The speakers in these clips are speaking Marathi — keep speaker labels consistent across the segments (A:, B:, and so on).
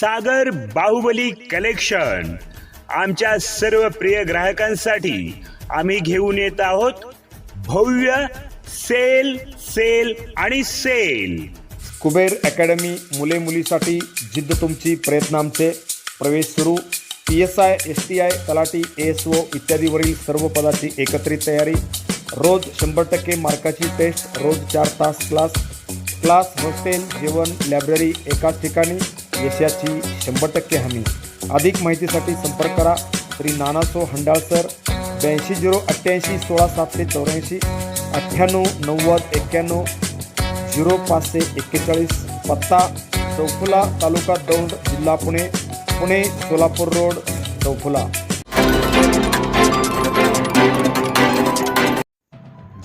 A: सागर बाहुबली कलेक्शन. आमच्या सर्व प्रिय ग्राहकांसाठी आम्ही घेऊन येत आहोत भव्य सेल सेल आणि सेल.
B: कुबेर अकॅडमी मुले मुलीसाठी जिद्द तुमची प्रयत्न आमचे. प्रवेश सुरू. P S I S T I talathi S O इत्यादीवरील सर्व पदाची एकत्रित तयारी. रोज शंभर टक्के मार्काची टेस्ट रोज चार तास क्लास. क्लास हॉस्टेल जेवण लायब्ररी एकाच ठिकाणी. यशाची शंभर टक्के हमी. अधिक माहितीसाठी संपर्क करा. श्री नानासो हंडाळसर ब्याऐंशी झिरो अठ्ठ्याऐंशी सोळा सातशे चौऱ्याऐंशी अठ्ठ्याण्णव नव्वद एक्क्याण्णव झिरो पाचशे एक्केचाळीस पत्ता चौफुला तालुका दौंड जिल्हा पुणे पुणे सोलापूर रोड चौफुला.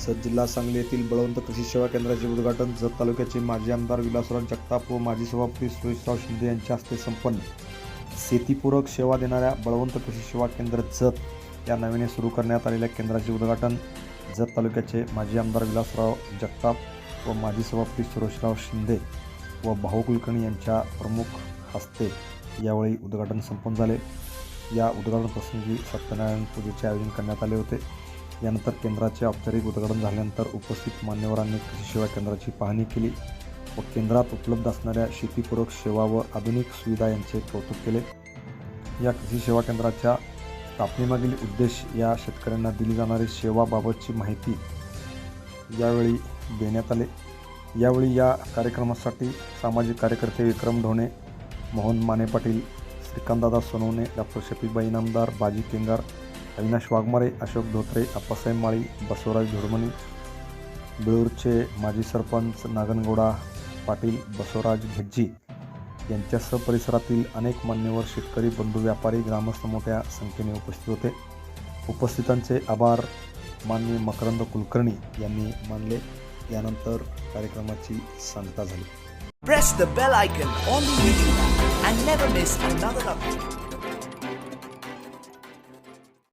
B: जत जिल्हा सांगली येथील बळवंत कृषी सेवा केंद्राचे उद्घाटन जत तालुक्याचे माजी आमदार विलासराव जगताप व माजी सभापती सुरेशराव शिंदे यांच्या हस्ते संपन्न. शेतीपूरक सेवा देणाऱ्या बळवंत कृषी सेवा केंद्र जत या नवीने सुरू करण्यात आलेल्या केंद्राचे उद्घाटन जत तालुक्याचे माजी आमदार विलासराव जगताप व माजी सभापती सुरेशराव शिंदे व भाऊ कुलकर्णी यांच्या प्रमुख हस्ते यावेळी उद्घाटन संपन्न झाले. या उद्घाटन प्रसंगी सत्यनारायण पूजेचे आयोजन करण्यात आले होते. यानंतर केंद्राचे औपचारिक उद्घाटन झाल्यानंतर उपस्थित मान्यवरांनी कृषी सेवा केंद्राची पाहणी केली व केंद्रात उपलब्ध असणाऱ्या शेतीपूरक सेवा व आधुनिक सुविधा यांचे कौतुक केले. या कृषी सेवा केंद्राच्या स्थापनेमागील उद्देश या शेतकऱ्यांना दिली जाणारी सेवाबाबतची माहिती यावेळी देण्यात आले. यावेळी या कार्यक्रमासाठी सामाजिक कार्यकर्ते विक्रम ढोणे मोहन माने पाटील श्रीकांतदादा सोनवणे डॉक्टर शफीबाई इनामदार बाजी केंगार अविनाश वाघमारे अशोक धोत्रे अप्पासाहेब माळी बसवराज धुडमणी बेळूरचे माजी सरपंच नागनगौडा पाटील बसवराज भेज्जी यांच्यासह परिसरातील अनेक मान्यवर शेतकरी बंधू व्यापारी ग्रामस्थ मोठ्या संख्येने उपस्थित होते. उपस्थितांचे आभार मान्य मकरंद कुलकर्णी यांनी मानले. यानंतर कार्यक्रमाची सांगता झाली.